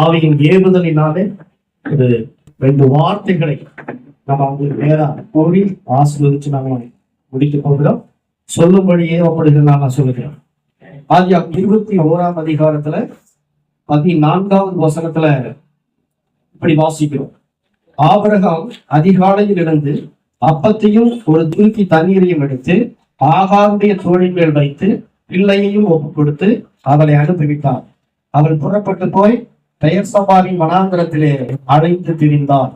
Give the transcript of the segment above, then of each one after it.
ஆவியின் ஏவுதலினாலே ஒரு ரெண்டு வார்த்தைகளை நம்ம அவங்களுக்கு நேரா கூறி ஆசீர்வதிச்சு நாங்கள் முடித்துக் கொள்கிறோம். சொல்லும்படியே அப்படிங்கிற நான் சொல்லுகிறேன் ஆதியா இருபத்தி ஓராம் அதிகாரத்துல பதினான்காவது வசனத்துல இப்படி வாசிக்கிறோம். ஆபிரகாம் அதிகாலையில் இருந்து அப்பத்தையும் ஒரு தூக்கி தண்ணீரையும் எடுத்து ஆகாருடைய தோழின் மேல் வைத்து பிள்ளையையும் ஒப்பு கொடுத்து அவளை அனுப்பிவிட்டார் அவள் புறப்பட்டு போய் பெயர் சபாவின் வனாந்திரத்திலே அழைத்து திரிந்தார்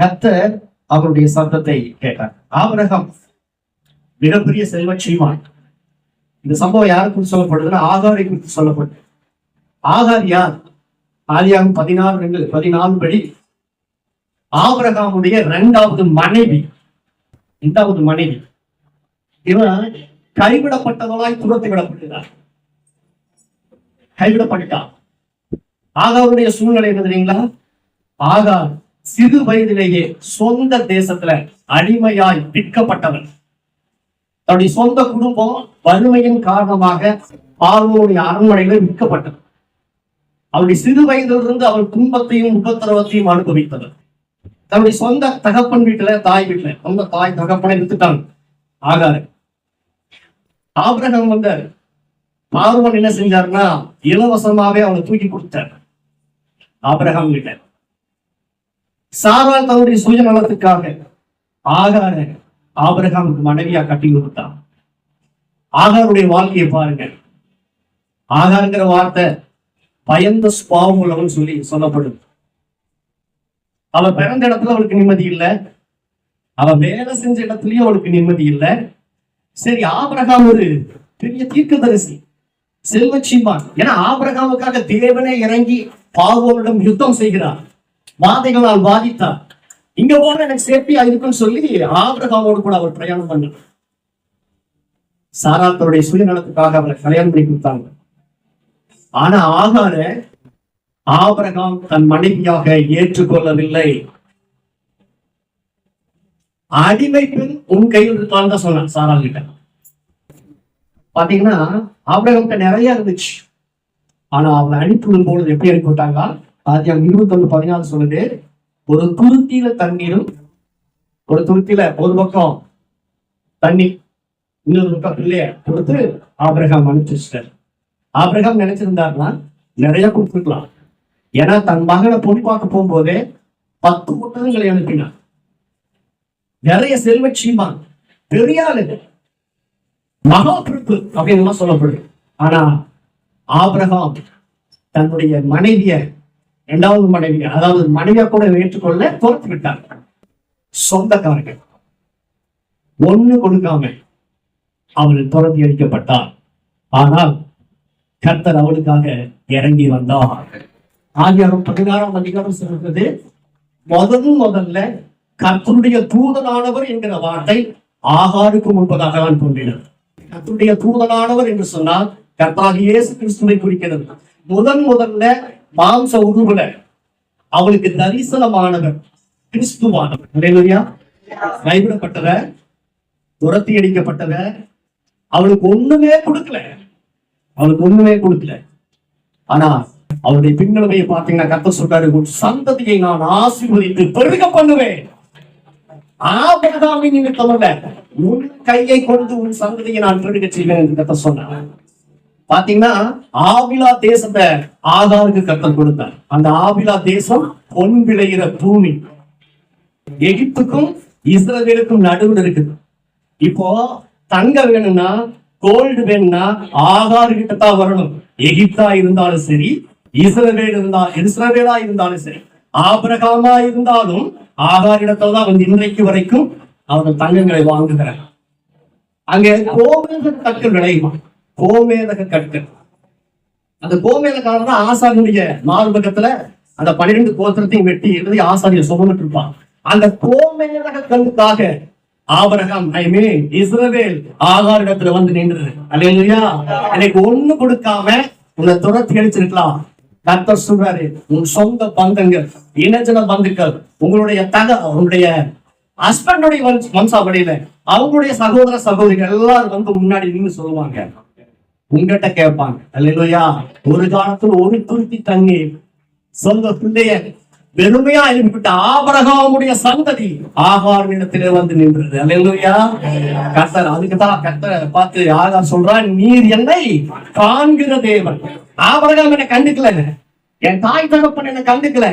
கத்தர் அவருடைய சத்தத்தை கேட்டார். ஆபரகம் மிகப்பெரிய செல்வ சீமான் இந்த சம்பவம் யாருக்கும் சொல்லப்படுதுன்னா ஆகாரை குறித்து சொல்லப்படுது. ஆகார் யார்? ஆதியாகும் பதினாறு ரெண்டு பதினாலு படி. ஆபரகாமுடைய இரண்டாவது மனைவி. இரண்டாவது மனைவி. இவன் கைவிடப்பட்டவளாய் துரத்து விடப்பட்டார் கைவிடப்பட்டான் ஆகாவுடைய சூழ்நிலை என்ன தெரியுங்களா? சிறு வயதிலேயே சொந்த தேசத்துல அடிமையாய் விற்கப்பட்டவன். தன்னுடைய சொந்த குடும்பம் வறுமையின் காரணமாக பார்வனுடைய அரண்மனையில விற்கப்பட்டது. அவருடைய சிறு வயதிலிருந்து அவர் துன்பத்தையும் உபத்திரவத்தையும் அனுபவித்தவர். தன்னுடைய சொந்த தகப்பன் வீட்டுல தாய் வீட்டுல சொந்த தாய் தகப்பனை வித்துட்டாங்க ஆகாரு. ஆபிரகம் வந்தார். பார்வன் என்ன செஞ்சாருன்னா இலவசமாவே அவனை தூக்கி கொடுத்தார் ஆபிரகாம் கிட்ட சாரால் தன்னுடைய சுயநலத்துக்காக ஆகார ஆபிரகாமுக்கு மனைவியா கட்டி கொடுத்தான். ஆகாருடைய வாழ்க்கையை பாருங்க ஆகாருங்கிற வார்த்தை பயந்த சுபாவம் உள்ளவன் சொல்லி சொல்லப்படுது அவ பிறந்த இடத்துல அவளுக்கு நிம்மதி இல்லை. அவ வேலை செஞ்ச இடத்துலயும் அவளுக்கு நிம்மதி இல்லை. சரி ஆபிரகாம் ஒரு பெரிய தீர்க்கதரிசி. செல்வச்சீமான் ஏன்னா ஆபிரகாமுக்காக தேவனே இறங்கி பாவோரிடம் யுத்தம் செய்கிறார். வாதைகளால் பாதித்தார் இங்க போன எனக்கு சேஃப்டியா இருக்குன்னு சொல்லி ஆபிரகாமோடு கூட அவர் பிரயாணம் பண்ணார் சாரா தன்னுடைய சுயநலத்துக்காக அவரை கல்யாணம் பண்ணி கொடுத்தாங்க. ஆனா ஆகார ஆபரகாம் தன் மனைவியாக ஏற்றுக்கொள்ளவில்லை. அடிமை பெண் உன் கையில் இருக்கான்னு தான் சொன்னான் சாரா கிட்ட. பாத்தீங்கன்னா ஆபிரகாம்கிட்ட நிறைய இருந்துச்சு. ஆனா அவளை அனுப்பிவிடும் பொழுது எப்படி அனுப்பிவிட்டாங்க? ஆதியம் இருபத்தொன்னு பதினாலு சொல்லுது ஒரு துருத்தியில தண்ணீரும் ஒரு துருத்தியில ஒரு பக்கம் தண்ணி இன்னொரு பக்கம் பிள்ளைய கொடுத்து ஆபிரகாம் அனுப்பிச்சிட்டார் ஆபிரகாம் நினைச்சிருந்தாருன்னா நிறைய கொடுத்துருக்கலாம். ஏன்னா தன் மகனை பொன் பார்க்க போகும்போதே பத்து புத்தகங்களை அனுப்பினார் நிறைய செல்வ சீமான் பெரிய ஆளு மகா பிறப்பு அப்படின்னு சொல்லப்படுது ஆனா ஆபிரகாம் தன்னுடைய மனைவிய இரண்டாவது மனைவி அதாவது மனைவியா கூட ஏற்றுக்கொள்ள தோற்று விட்டார் சொந்தக்காரர்கள். ஒண்ணு கொடுக்காம அவள் துரத்தி அடிக்கப்பட்டார். ஆனால் கர்த்தர் அவளுக்காக இறங்கி வந்தார். ஆகியோரும் பதினாறாம் அதிகாரம் சொல்றது முதல் முதல்ல கர்த்தருடைய தூதனானவர் என்கிற வார்த்தை ஆகாருக்கு முன்பதாக தான் தோன்றினார் கத்துடைய தூதனானவர் என்று சொன்னால் கர்த்தாக இயேசு கிறிஸ்துவை குறிக்கிறது. முதன் முதல்ல மாம்ச உருவல அவளுக்கு தரிசனமானவர் கிறிஸ்துவானவர். அல்லேலூயா துரத்தி அடிக்கப்பட்டத அவளுக்கு ஒண்ணுமே கொடுக்கல. அவளுக்கு ஒண்ணுமே கொடுக்கல. ஆனா அவருடைய பின்னலமையை பார்த்தீங்கன்னா கத்த சொல்றாரு சந்ததியை நான் ஆசீர்வதித்து பெருக பண்ணுவேன். ஆபரகாமின் நிமித்தமல்ல உன் கையை கொண்டு உன் சந்ததியை நான் பெருக செய்வேன் என்று கத்த சொன்னார். பாத்தீங்கன்னா ஆபிலா தேசத்தை ஆதாருக்கு கத்தல் கொடுத்தார். அந்த ஆபிலா தேசம் பொன் விளைகிற பூமி. எகிப்துக்கும் இஸ்ரவேலுக்கும் நடுவில் இருக்குது. இப்போ தங்க வேணும்னா கோல்டு வேணும்னா ஆகார் கிட்ட தான் வரணும். எகிப்தா இருந்தாலும் சரி இஸ்ரவேல் இருந்தா இஸ்ரவேலா இருந்தாலும் சரி ஆபிரகாமா இருந்தாலும் ஆகாரிடத்துல தான் வந்து இன்றைக்கு வரைக்கும் அவர்கள் தங்கங்களை வாங்குகிறார் அங்கே கோமேதக கற்கள் விளையுமா? கோமேதக கற்கள். அந்த கோமேதக்காரன் தான் ஆசாரியனுடைய மார்பகத்துல அந்த பன்னிரெண்டு கோத்திரத்தையும் வெட்டி எழுதி ஆசாரியர் சுமந்துட்டு இருப்பான் அந்த கோமேதக கல்லுக்காக ஆபரகம் ஐ மீன் இஸ்ரவேல் ஆகாரிடத்துல வந்து நின்றது. அல்லையா எனக்கு ஒண்ணு கொடுக்காம உன்னை துரத்தி அடிச்சிருக்கலாம். கர்த்தர் சொல்றாரு உன் சொந்த பந்தங்கள் இனஜன பந்துக்கள் உங்களுடைய தக உங்களுடைய ஹஸ்பண்டுடைய வம்சாவளியில அவங்களுடைய சகோதர சகோதரிகள் எல்லாரும் வந்து முன்னாடி நின்று சொல்லுவாங்க. உங்ககிட்ட கேட்பாங்க அல்லையா ஒரு காலத்துல ஒரு துருத்தி தங்கி சொந்த பிள்ளைய பெருமையா எழுப்பிட்ட ஆபரகாமுடைய சந்ததி ஆகார் இடத்திலே வந்து நின்றது. அல்லா கர்த்தர் அதுக்குதான் கர்த்தரை பார்த்து ஆகார் சொல்றான் நீர் என்னை காண்கிற தேவன். ஆபரகாம் என்ன கண்டுக்கல. என் தாய் தகப்பன் என்ன கண்டுக்கல.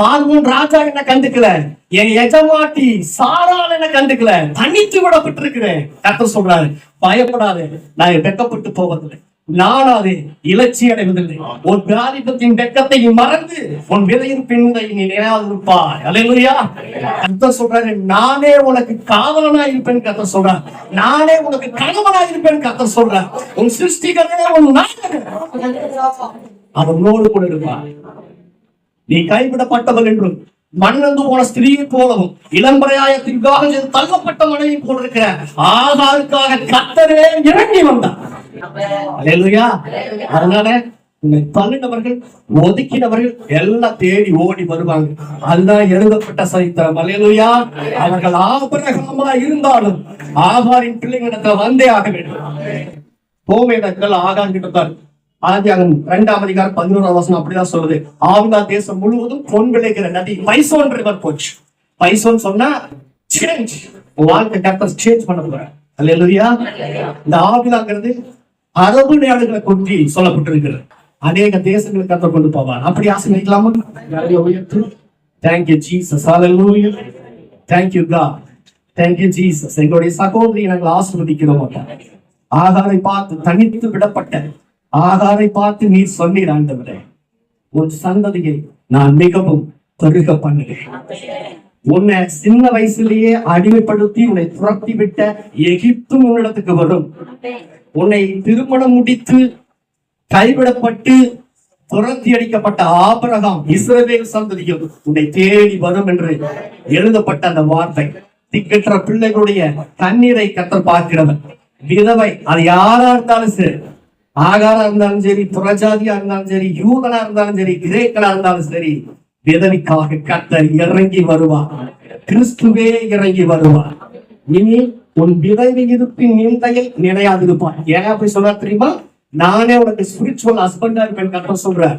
பார்வன் ராஜா என்ன கண்டுக்கல. என் எஜமாட்டி சாரால் என்ன கண்டுக்கல. தனித்து விடப்பட்டிருக்கிறேன். கர்த்தர் சொல்றாரு பயப்படாது நான் வெக்கப்பட்டு போவதில்லை. நானாதே இலட்சி அடைவதில்லை உன் வியாதிப்பத்தின் வெட்கத்தை நீ மறந்து உன் விதையின் பின்னை நீ நினையாதிருப்பாய் அல்லேலூயா. கர்த்தர் சொல்றாரு நானே உனக்கு காவலனா இருப்பேன் கர்த்தர் சொல்றார். நானே உனக்கு கணவனா இருப்பேன் கர்த்தர் சொல்றார். உன் சிருஷ்டிகரே உன் அவனோடு கூட இருப்பார் நீ கைவிடப்பட்டவள் என்றும் மண்ணந்து போன ஸ்திரீயை போலவும் இளம்பரையாயத்திற்காக செய்து தள்ளப்பட்ட மனைவி போல இருக்கிற ஆகாருக்காக கத்தரே இறங்கி வந்தார். அதனால தள்ளினவர்கள் ஒதுக்கினவர்கள் எல்லாம் தேடி ஓடி வருவாங்க அதுதான் எழுதப்பட்ட சரித்திரம். அல்லேலூயா அவர்கள் ஆபரகமா இருந்தாலும் ஆகாரின் பிள்ளைங்களிடத்துல வந்தே ஆக வேண்டும். கோமேதங்கள் ஆகான் கிட்ட தான் இரண்டாம் அதிகாரம் பதினோராம் வசனம் அப்படிதான் சொல்லுது. ஆவிலா தேசம் முழுவதும் பொன் விளைகிற நதி பைசோன் ரிவர் போச்சு. பைசோன் சொன்னா சேஞ்ச் வாழ்க்கை கரெக்டா சேஞ்ச் பண்ண போறேன் அல்லையா இந்த ஆவிலாங்கிறது அரபு நாடுகளை கொண்டு சொல்லப்பட்டிருக்கிறது. அநேக தேசங்களுக்கு கத்த கொண்டு போவார். அப்படி ஆசீர்வதிக்கலாமா? நிறைய உயர்த்து. Thank you Jesus hallelujah thank you God thank you Jesus எங்களுடைய சகோதரி நாங்கள் ஆசீர்வதிக்கிறோம் ஆகாரை பார்த்து தனித்து விடப்பட்ட ஆகாரை பார்த்து நீர் சொன்னீர் ஆண்டவரே. உன் சந்ததியை நான் மிகவும் பெருக பண்ணுகிறேன். உன்னை சின்ன வயசுலயே அடிமைப்படுத்தி உன்னை துரத்தி விட்ட எகிப்தும் உன்னிடத்துக்கு வரும். உன்னை திருமணம் முடித்து கைவிடப்பட்டு துரத்தி அடிக்கப்பட்ட ஆபரகம் இஸ்ரவேல் சந்ததியும் உன்னை தேடி வரும் என்று எழுதப்பட்ட அந்த வார்த்தை. திக்கற்ற பிள்ளைகளுடைய தண்ணீரை கத்தல் பார்க்கிறவன் விதவை அது யாரா இருந்தாலும் சரி ஆகாரா இருந்தாலும் சரி புறஜாதியா இருந்தாலும் சரி யூதனா இருந்தாலும் சரி கிரேக்கனா இருந்தாலும் சரி விதவிக்காக கத்தர் இறங்கி வருவார். கிறிஸ்துவே இறங்கி வருவார். இனி உன் விதவி இருப்பின் நிந்தையில் நினையாதிருப்பான் ஏன் அப்படி சொல்றாரு தெரியுமா? நானே உனக்கு ஸ்பிரிச்சுவல் ஹஸ்பண்டா இருப்பேன் கத்த சொல்றார்.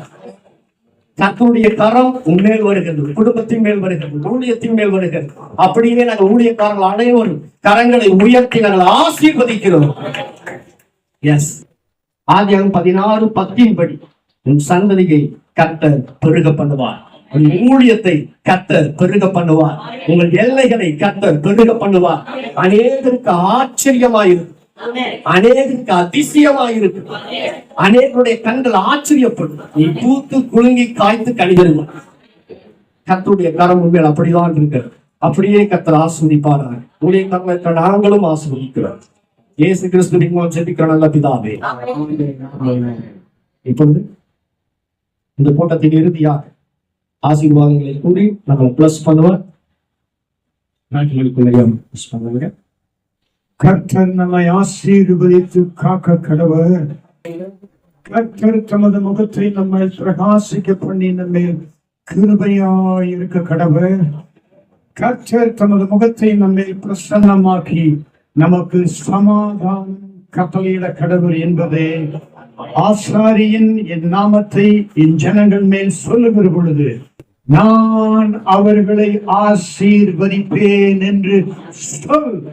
கர்த்தருடைய கரம் உண்மையில் வருகிறது குடும்பத்தின் மேல் வருகிறது ஊழியத்தின் மேல் வருகிறது. அப்படியே நாங்கள் ஊழியக்காரர்கள் அனைவரும் கரங்களை உயர்த்தி நாங்கள் ஆசீர்வதிக்கிறோம். எஸ் ஆதியாகம் பதினாறு பத்தின் படி. உன் சந்ததியை கட்ட பெருக பண்ணுவார். உங்கள் ஊழியத்தை கத்தர் பெருக பண்ணுவார். உங்கள் எல்லைகளை கத்தர் பெருக பண்ணுவார். அநேகருக்கு ஆச்சரியமாயிருக்கும் அநேகருக்கு அதிசயமாயிருக்கு. அநேகருடைய கண்கள் ஆச்சரியப்படும். நீ பூத்து குலுங்கி காய்த்து கழிதருவார் கத்தருடைய கரம் உண்மையில் அப்படிதான் இருக்கிறது. அப்படியே கத்தர் ஆஸ்வதிப்பாராக. உடைய கர்மத்தை நாங்களும் ஆஸ்வதிக்கிறோம் இயேசு கிறிஸ்து நீங்கள் ஜெபிக்கிற நல்ல பிதாவே. இப்பொழுது இந்த கூட்டத்தின் இறுதியாக ஆசீர்வாதங்களை கூறி நம்ம பிளஸ் பண்ணுங்க. கர்த்தர் நம்மை ஆசீர்வதித்து காக்க கடவர். கர்த்தர் தமது முகத்தை நம்மை பிரகாசிக்க பண்ணி நம்மை கிருபையாய் இருக்க கடவர். கர்த்தர் தமது முகத்தை நம்மை பிரசன்னமாக்கி நமக்கு சமாதானம் கட்டளையிட கடவர் என்பதே ஆசாரியின் என் நாமத்தை என் ஜனங்கள் மேல் சொல்லுகிற பொழுது நான் அவர்களை ஆசீர்வதிப்பேன் என்று சொல்.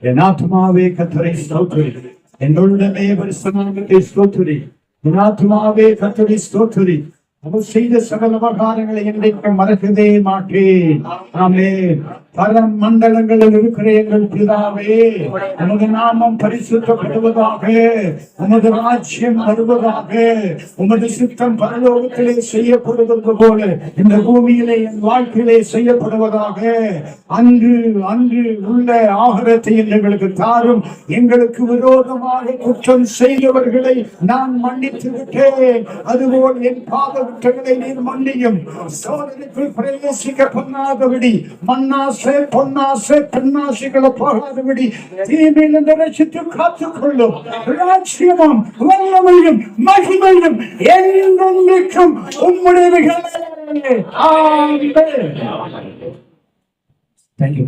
என் ஆத்மாவே கத்தரை ஸ்தோத்திரி. என் உள்ளமே பரிசுநாமத்தை என் ஆத்மாவே கத்தரை ஸ்தோத்திரி. அவர் செய்த சகல உபகாரங்களை என்றைக்கு மறக்கவே மாட்டேன். ஆமே பல மண்டலங்களில் இருக்கிற எங்கள் பிதாவே. உமது நாமம் பரிசுத்தப்படுவதாக உமது ராஜ்யம் வருவதாக உமது சித்தம் பரலோகத்திலே செய்யப்படுவது போல இந்த பூமியிலே என் வாழ்க்கையிலே செய்யப்படுவதாக. அன்று அன்று உள்ள ஆகரத்தை எங்களுக்கு தாரும். எங்களுக்கு விரோதமாக குற்றம் செய்தவர்களை நான் மன்னித்து விட்டேன் அதுபோல் என் பாத குற்றங்களை நீர் மன்னியும். சோதனைக்குள் பிரவேசிக்க பண்ணாதபடி ಪನ್ನಾಸೆನ್ನಾಸಿಗಳ ಪಾರಾದಬಿಡಿ ತೀಮಿನಿಂದ ರಚಿತು ಕಾತುಕೊಳ್ಳು രാജ്യമാം വല്ലമയും മഹിമയും എന്നും നിൽക്കും ഉമ്മുടെ താങ്ക് യു